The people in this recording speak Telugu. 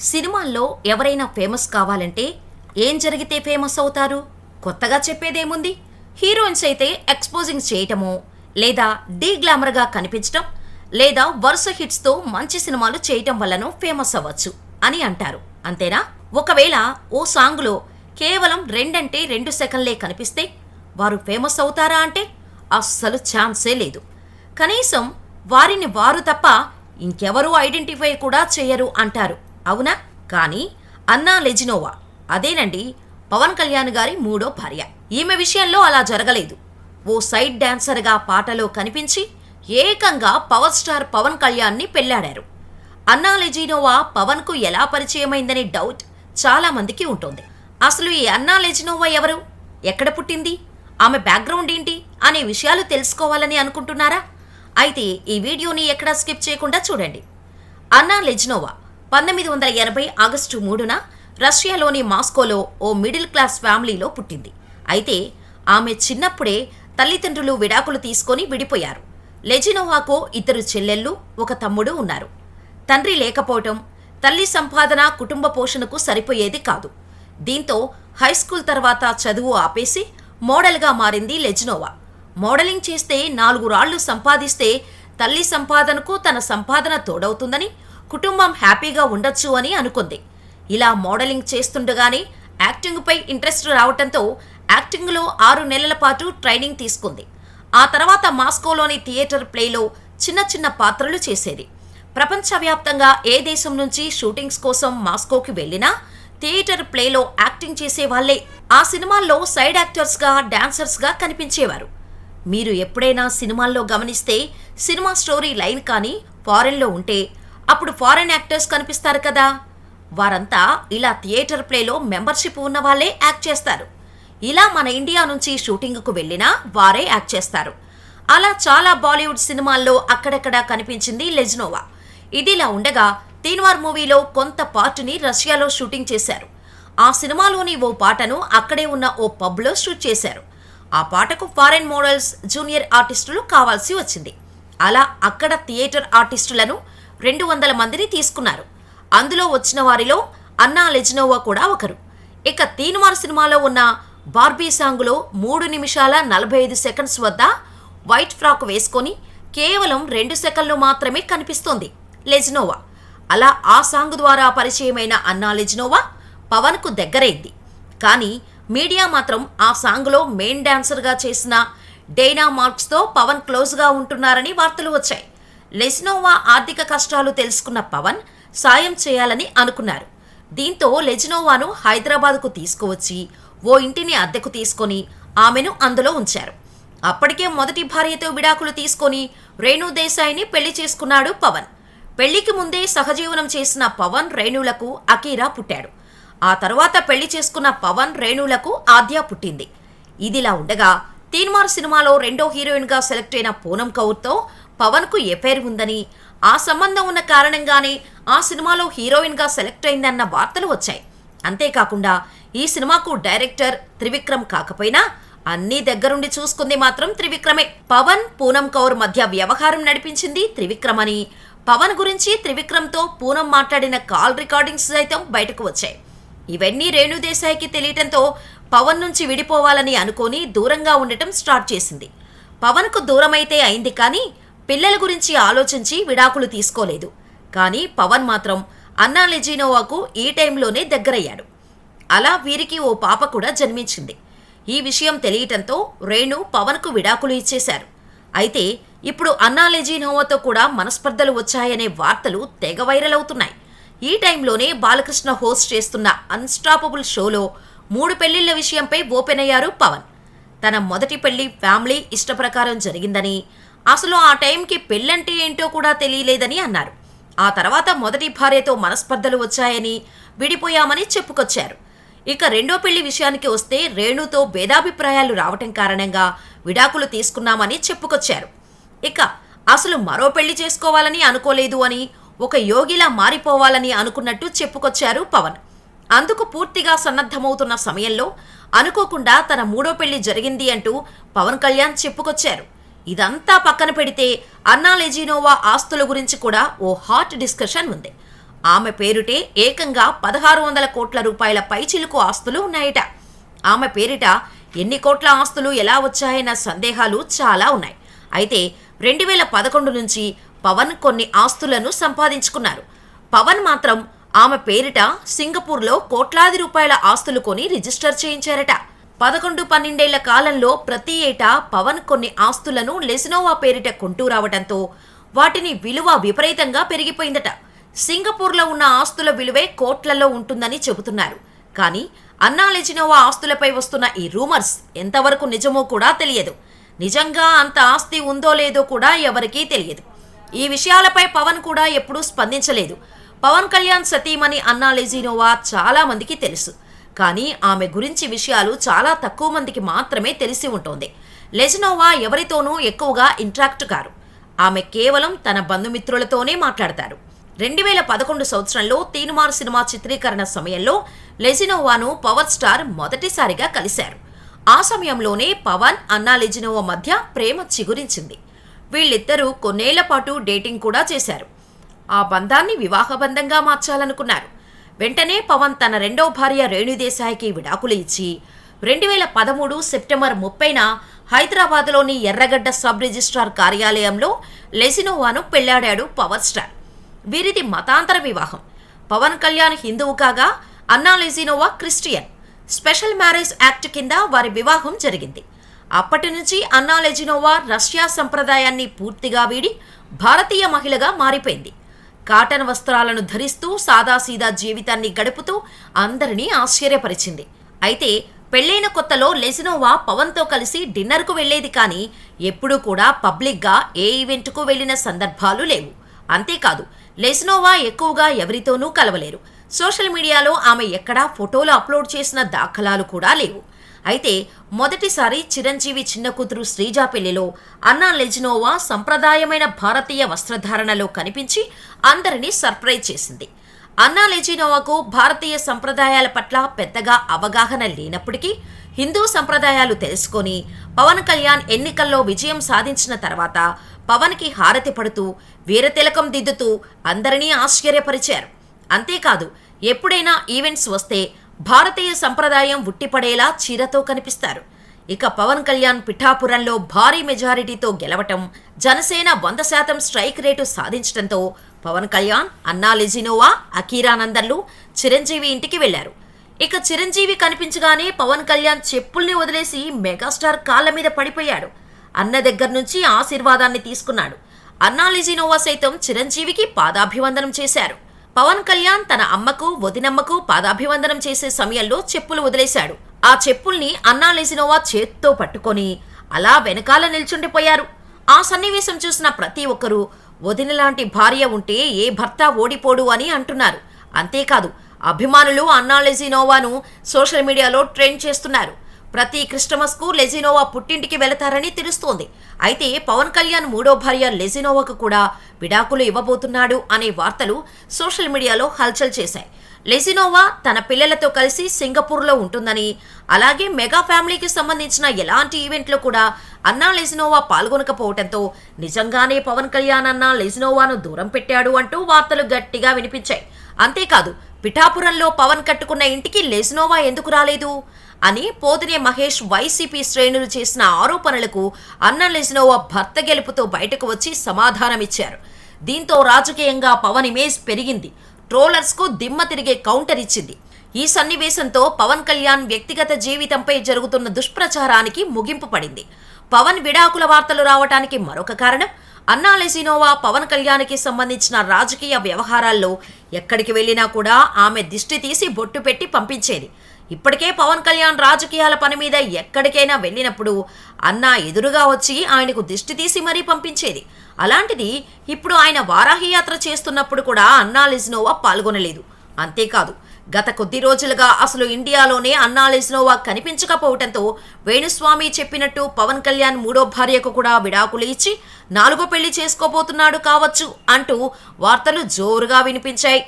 సినిమాల్లో ఎవరైనా ఫేమస్ కావాలంటే ఏం జరిగితే ఫేమస్ అవుతారు? కొత్తగా చెప్పేదేముంది? హీరోయిన్స్ అయితే ఎక్స్పోజింగ్ చేయటమో లేదా డీ గ్లామర్గా కనిపించటం లేదా వరుస హిట్స్తో మంచి సినిమాలు చేయటం వలన ఫేమస్ అవ్వచ్చు అని అంటారు. అంతేనా? ఒకవేళ ఓ సాంగ్లో కేవలం రెండంటే రెండు సెకండ్లే కనిపిస్తే వారు ఫేమస్ అవుతారా అంటే అస్సలు ఛాన్సే లేదు. కనీసం వారిని వారు తప్ప ఇంకెవరూ ఐడెంటిఫై కూడా చేయరు అంటారు. అవునా? కానీ అన్నా లెజినోవా అదేనండి పవన్ కళ్యాణ్ గారి మూడో భార్య. ఈమె విషయంలో అలా జరగలేదు. ఓ సైడ్ డాన్సర్గా పాటలో కనిపించి ఏకంగా పవర్ స్టార్ పవన్ కళ్యాణ్ని పెళ్ళాడారు. అన్నా లెజినోవా పవన్కు ఎలా పరిచయమైందనే డౌట్ చాలామందికి ఉంటుంది. అసలు ఈ అన్నా లెజినోవా ఎవరు? ఎక్కడ పుట్టింది? ఆమె బ్యాక్గ్రౌండ్ ఏంటి? అనే విషయాలు తెలుసుకోవాలని అనుకుంటున్నారా? అయితే ఈ వీడియోని ఎక్కడా స్కిప్ చేయకుండా చూడండి. అన్నా లెజ్నోవా పంతొమ్మిది వందల ఎనభై ఆగస్టు మూడున రష్యాలోని మాస్కోలో ఓ మిడిల్ క్లాస్ ఫ్యామిలీలో పుట్టింది. అయితే ఆమె చిన్నప్పుడే తల్లిదండ్రులు విడాకులు తీసుకొని విడిపోయారు. లెజినోవాకు ఇద్దరు చెల్లెళ్ళు ఒక తమ్ముడు ఉన్నారు. తండ్రి లేకపోవటం తల్లి సంపాదన కుటుంబ పోషణకు సరిపోయేది కాదు. దీంతో హైస్కూల్ తర్వాత చదువు ఆపేసి మోడల్గా మారింది లెజినోవా. మోడలింగ్ చేస్తే నాలుగు రాళ్ళు సంపాదిస్తే తల్లి సంపాదనకు తన సంపాదన తోడవుతుందని కుటుంబం హ్యాపీగా ఉండొచ్చు అని అనుకుంది. ఇలా మోడలింగ్ చేస్తుండగానే యాక్టింగ్పై ఇంట్రెస్ట్ రావటంతో యాక్టింగ్లో ఆరు నెలల పాటు ట్రైనింగ్ తీసుకుంది. ఆ తర్వాత మాస్కోలోని థియేటర్ ప్లేలో చిన్న చిన్న పాత్రలు చేసేది. ప్రపంచవ్యాప్తంగా ఏ దేశం నుంచి షూటింగ్స్ కోసం మాస్కోకి వెళ్ళినా థియేటర్ ప్లేలో యాక్టింగ్ చేసే వాళ్ళే ఆ సినిమాల్లో సైడ్ యాక్టర్స్గా డాన్సర్స్గా కనిపించేవారు. మీరు ఎప్పుడైనా సినిమాల్లో గమనిస్తే సినిమా స్టోరీ లైన్ కానీ ఫారెన్లో ఉంటే అప్పుడు ఫారెన్ యాక్టర్స్ కనిపిస్తారు కదా. వారంతా ఇలా థియేటర్ ప్లేలో మెంబర్షిప్ ఉన్న వాళ్ళే యాక్ట్ చేస్తారు. ఇలా మన ఇండియా నుంచి షూటింగ్కు వెళ్ళినా వారే యాక్ట్ చేస్తారు. అలా చాలా బాలీవుడ్ సినిమాల్లో అక్కడక్కడ కనిపించింది లెజ్నోవా. ఇదిలా ఉండగా తీన్వార్ మూవీలో కొంత పార్ట్ని రష్యాలో షూటింగ్ చేశారు. ఆ సినిమాలోని ఓ పాటను అక్కడే ఉన్న ఓ పబ్లో షూట్ చేశారు. ఆ పాటకు ఫారెన్ మోడల్స్ జూనియర్ ఆర్టిస్టులు కావాల్సి వచ్చింది. అలా అక్కడ థియేటర్ ఆర్టిస్టులను రెండు వందల మందిని తీసుకున్నారు. అందులో వచ్చిన వారిలో అన్నా లెజినోవా కూడా ఒకరు. ఇక తీన్మార్ సినిమాలో ఉన్న బార్బీ సాంగ్లో మూడు నిమిషాల నలభై ఐదు సెకండ్స్ వద్ద వైట్ ఫ్రాక్ వేసుకొని కేవలం రెండు సెకండ్లు మాత్రమే కనిపిస్తోంది లెజినోవా. అలా ఆ సాంగ్ ద్వారా పరిచయమైన అన్నా లెజినోవా పవన్కు దగ్గరైంది. కానీ మీడియా మాత్రం ఆ సాంగ్లో మెయిన్ డాన్సర్గా చేసిన డైనా మార్క్స్తో పవన్ క్లోజ్గా ఉంటున్నారని వార్తలు వచ్చాయి. లెజ్నోవా ఆర్థిక కష్టాలు తెలుసుకున్న పవన్ సాయం చేయాలని అనుకున్నారు. దీంతో లెజ్నోవాను హైదరాబాద్కు తీసుకువచ్చి ఓ ఇంటిని అద్దెకు తీసుకొని ఆమెను అందులో ఉంచారు. అప్పటికే మొదటి భార్యతో విడాకులు తీసుకొని రేణు దేశాయిని పెళ్ళి చేసుకున్నాడు పవన్. పెళ్ళికి ముందే సహజీవనం చేసిన పవన్ రేణులకు అకీరా పుట్టాడు. ఆ తర్వాత పెళ్ళి చేసుకున్న పవన్ రేణులకు ఆద్య పుట్టింది. ఇదిలా ఉండగా తీన్మార్ సినిమాలో రెండో హీరోయిన్గా సెలెక్ట్ అయిన పూనం కౌర్తో పవన్కు ఎఫైర్ ఉందని ఆ సంబంధం ఉన్న కారణంగానే ఆ సినిమాలో హీరోయిన్గా సెలెక్ట్ అయిందన్న వార్తలు వచ్చాయి. అంతేకాకుండా ఈ సినిమాకు డైరెక్టర్ త్రివిక్రమ్ కాకపోయినా అన్నీ దగ్గరుండి చూసుకుంది మాత్రం త్రివిక్రమే. పవన్ పూనం కౌర్ మధ్య వ్యవహారం నడిపించింది త్రివిక్రమ్ అని. పవన్ గురించి త్రివిక్రమ్తో పూనం మాట్లాడిన కాల్ రికార్డింగ్స్ సైతం బయటకు వచ్చాయి. ఇవన్నీ రేణుదేశాయికి తెలియటంతో పవన్ నుంచి విడిపోవాలని అనుకొని దూరంగా ఉండటం స్టార్ట్ చేసింది. పవన్కు దూరమైతే అయింది కానీ పిల్లల గురించి ఆలోచించి విడాకులు తీసుకోలేదు. కానీ పవన్ మాత్రం అన్నా లెజినోవాకు ఈ టైంలోనే దగ్గరయ్యాడు. అలా వీరికి ఓ పాప కూడా జన్మించింది. ఈ విషయం తెలియటంతో రేణు పవన్కు విడాకులు ఇచ్చేశారు. అయితే ఇప్పుడు అన్నా లెజినోవాతో కూడా మనస్పర్ధలు వచ్చాయనే వార్తలు తెగ వైరల్ అవుతున్నాయి. ఈ టైంలోనే బాలకృష్ణ హోస్ట్ చేస్తున్న అన్స్టాపబుల్ షోలో మూడు పెళ్ళిళ్ళ విషయంపై ఓపెన్ అయ్యారు పవన్. తన మొదటి పెళ్ళి ఫ్యామిలీ ఇష్టప్రకారం జరిగిందని అసలు ఆ టైంకి పెళ్ళంటే ఏంటో కూడా తెలియలేదని అన్నారు. ఆ తర్వాత మొదటి భార్యతో మనస్పర్ధలు వచ్చాయని విడిపోయామని చెప్పుకొచ్చారు. ఇక రెండో పెళ్ళి విషయానికి వస్తే రేణుతో భేదాభిప్రాయాలు రావటం కారణంగా విడాకులు తీసుకున్నామని చెప్పుకొచ్చారు. ఇక అసలు మరో పెళ్ళి చేసుకోవాలని అనుకోలేదు అని ఒక యోగిలా మారిపోవాలని అనుకున్నట్టు చెప్పుకొచ్చారు పవన్. అందుకు పూర్తిగా సన్నద్ధమవుతున్న సమయంలో అనుకోకుండా తన మూడో పెళ్ళి జరిగింది అంటూ పవన్ కళ్యాణ్ చెప్పుకొచ్చారు. ఇదంతా పక్కన పెడితే అన్నా లెజినోవా ఆస్తుల గురించి కూడా ఓ హాట్ డిస్కషన్ ఉంది. ఆమె పేరుటే ఏకంగా పదహారు వందల కోట్ల రూపాయల పైచిలుకు ఆస్తులు ఉన్నాయట. ఆమె పేరిట ఎన్ని కోట్ల ఆస్తులు ఎలా వచ్చాయన్న సందేహాలు చాలా ఉన్నాయి. అయితే రెండు వేల పదకొండు నుంచి పవన్ కొన్ని ఆస్తులను సంపాదించుకున్నారు. పవన్ మాత్రం ఆమె పేరిట సింగపూర్లో కోట్లాది రూపాయల ఆస్తులు కొని రిజిస్టర్ చేయించారట. పదకొండు పన్నెండేళ్ళ కాలంలో ప్రతి ఏటా పవన్ కొన్ని ఆస్తులను లెసినోవా పేరిట కొంటూ రావడంతో వాటిని విలువ విపరీతంగా పెరిగిపోయిందట. సింగపూర్లో ఉన్న ఆస్తుల విలువే కోట్లలో ఉంటుందని చెబుతున్నారు. కానీ అన్నా లెజినోవా ఆస్తులపై వస్తున్న ఈ రూమర్స్ ఎంతవరకు నిజమో కూడా తెలియదు. నిజంగా అంత ఆస్తి ఉందో లేదో కూడా ఎవరికీ తెలియదు. ఈ విషయాలపై పవన్ కూడా ఎప్పుడూ స్పందించలేదు. పవన్ కళ్యాణ్ సతీమణి అన్నా లెజినోవా చాలా మందికి తెలుసు. కానీ ఆమె గురించి విషయాలు చాలా తక్కువ మందికి మాత్రమే తెలిసి ఉంటుంది. లెజినోవా ఎవరితోనూ ఎక్కువగా ఇంట్రాక్ట్ కారు. ఆమె కేవలం తన బంధుమిత్రులతోనే మాట్లాడతారు. రెండు వేల పదకొండు సంవత్సరంలో తీనుమార్ సినిమా చిత్రీకరణ సమయంలో లెజినోవాను పవర్ స్టార్ మొదటిసారిగా కలిశారు. ఆ సమయంలోనే పవన్ అన్నా లెజినోవా మధ్య ప్రేమ చిగురించింది. వీళ్ళిద్దరూ కొన్నేళ్ళ పాటు డేటింగ్ కూడా చేశారు. ఆ బంధాన్ని వివాహబంధంగా మార్చాలనుకున్నారు. వెంటనే పవన్ తన రెండో భార్య రేణుదేశాయికి విడాకులు ఇచ్చి రెండు వేల పదమూడు సెప్టెంబర్ ముప్పైన హైదరాబాద్లోని ఎర్రగడ్డ సబ్ రిజిస్ట్రార్ కార్యాలయంలో లెసినోవాను పెళ్ళాడాడు పవర్ స్టార్. వీరిది మతాంతర వివాహం. పవన్ కళ్యాణ్ హిందువు కాగా Anna Lezhneva Christian. Special marriage act కింద వారి వివాహం జరిగింది. అప్పటి నుంచి అన్నా లెజినోవా రష్యా సంప్రదాయాన్ని పూర్తిగా వీడి భారతీయ మహిళగా మారిపోయింది. కాటన్ వస్త్రాలను ధరిస్తూ సాదాసీదా జీవితాన్ని గడుపుతూ అందరినీ ఆశ్చర్యపరిచింది. అయితే పెళ్ళైన కొత్తలో లెసినోవా పవన్తో కలిసి డిన్నర్కు వెళ్ళేది కానీ ఎప్పుడూ కూడా పబ్లిక్గా ఏ ఈవెంట్కు వెళ్ళిన సందర్భాలు లేవు. అంతేకాదు లెసినోవా ఎక్కువగా ఎవరితోనూ కలవలేరు. సోషల్ మీడియాలో ఆమె ఎక్కడా ఫోటోలు అప్లోడ్ చేసిన దాఖలాలు కూడా లేవు. అయితే మొదటిసారి చిరంజీవి చిన్న కూతురు శ్రీజా పెళ్ళిలో అన్నా లెజినోవా సంప్రదాయమైన భారతీయ వస్త్రధారణలో కనిపించి అందరినీ సర్ప్రైజ్ చేసింది. అన్నా లెజినోవాకు భారతీయ సంప్రదాయాల పట్ల పెద్దగా అవగాహన లేనప్పటికీ హిందూ సంప్రదాయాలు తెలుసుకొని పవన్ కళ్యాణ్ ఎన్నికల్లో విజయం సాధించిన తర్వాత పవన్కి హారతి పడుతూ వీరతిలకం దిద్దుతూ అందరినీ ఆశ్చర్యపరిచారు. అంతేకాదు ఎప్పుడైనా ఈవెంట్స్ వస్తే భారతీయ సంప్రదాయం ఉట్టిపడేలా చీరతో కనిపిస్తారు. ఇక పవన్ కళ్యాణ్ పిఠాపురంలో భారీ మెజారిటీతో గెలవటం జనసేన వంద శాతం స్ట్రైక్ రేటు సాధించడంతో పవన్ కళ్యాణ్ అన్నా లెజినోవా అకీరానందన్లు చిరంజీవి ఇంటికి వెళ్ళారు. ఇక చిరంజీవి కనిపించగానే పవన్ కళ్యాణ్ చెప్పుల్ని వదిలేసి మెగాస్టార్ కాళ్ళ మీద పడిపోయాడు. అన్న దగ్గర నుంచి ఆశీర్వాదాన్ని తీసుకున్నాడు. అన్నా లెజినోవా సైతం చిరంజీవికి పాదాభివందనం చేశారు. పవన్ కళ్యాణ్ తన అమ్మకు వదినమ్మకు పాదాభివందనం చేసే సమయంలో చెప్పులు వదిలేశాడు. ఆ చెప్పుల్ని అన్నా లెజినోవా చేత్తో పట్టుకొని అలా వెనకాల నిల్చుండిపోయారు. ఆ సన్నివేశం చూసిన ప్రతి ఒక్కరూ వదిన లాంటి భార్య ఉంటే ఏ భర్త ఓడిపోడు అని అంటున్నారు. అంతేకాదు అభిమానులు అన్నా లెజినోవాను సోషల్ మీడియాలో ట్రెండ్ చేస్తున్నారు. ప్రతి క్రిస్టమస్కు లెజినోవా పుట్టింటికి వెళతారని తెలుస్తోంది. అయితే పవన్ కళ్యాణ్ మూడో భార్య లెజినోవాకు కూడా విడాకులు ఇవ్వబోతున్నాడు అనే వార్తలు సోషల్ మీడియాలో హల్చల్ చేశాయి. లెజినోవా తన పిల్లలతో కలిసి సింగపూర్లో ఉంటుందని అలాగే మెగా ఫ్యామిలీకి సంబంధించిన ఎలాంటి ఈవెంట్లో కూడా అన్నా లెజినోవా పాల్గొనకపోవడంతో నిజంగానే పవన్ కళ్యాణ్ అన్న లెజినోవాను దూరం పెట్టాడు అంటూ వార్తలు గట్టిగా వినిపించాయి. అంతేకాదు పిఠాపురంలో పవన్ కట్టుకున్న ఇంటికి లెజినోవా ఎందుకు రాలేదు? అని పోతినే మహేష్ వైసీపీ శ్రేణులు చేసిన ఆరోపణలకు అన్నం లెజినోవా భర్త గెలుపుతో బయటకు వచ్చి సమాధానమిచ్చారు. దీంతో రాజకీయంగా పవన్ ఇమేజ్ పెరిగింది. ట్రోలర్స్కు దిమ్మ తిరిగే కౌంటర్ ఇచ్చింది. ఈ సన్నివేశంతో పవన్ కళ్యాణ్ వ్యక్తిగత జీవితంపై జరుగుతున్న దుష్ప్రచారానికి ముగింపు పడింది. పవన్ విడాకుల వార్తలు రావటానికి మరొక కారణం అన్నా లెసినోవా పవన్ కళ్యాణ్కి సంబంధించిన రాజకీయ వ్యవహారాల్లో ఎక్కడికి వెళ్ళినా కూడా ఆమె దిష్టి తీసి బొట్టు పెట్టి పంపించేది. ఇప్పటికే పవన్ కళ్యాణ్ రాజకీయాల పని మీద ఎక్కడికైనా వెళ్ళినప్పుడు అన్నా ఎదురుగా వచ్చి ఆయనకు దిష్టి తీసి మరీ పంపించేది. అలాంటిది ఇప్పుడు ఆయన వారాహి యాత్ర చేస్తున్నప్పుడు కూడా అన్నా లిజ్నోవా పాల్గొనలేదు. అంతేకాదు గత కొద్ది రోజులుగా అసలు ఇండియాలోనే అన్నా లిజ్నోవా కనిపించకపోవటంతో వేణుస్వామి చెప్పినట్టు పవన్ కళ్యాణ్ మూడో భార్యకు కూడా విడాకులు ఇచ్చి నాలుగో పెళ్ళి చేసుకోబోతున్నాడు కావచ్చు అంటూ వార్తలు జోరుగా వినిపించాయి.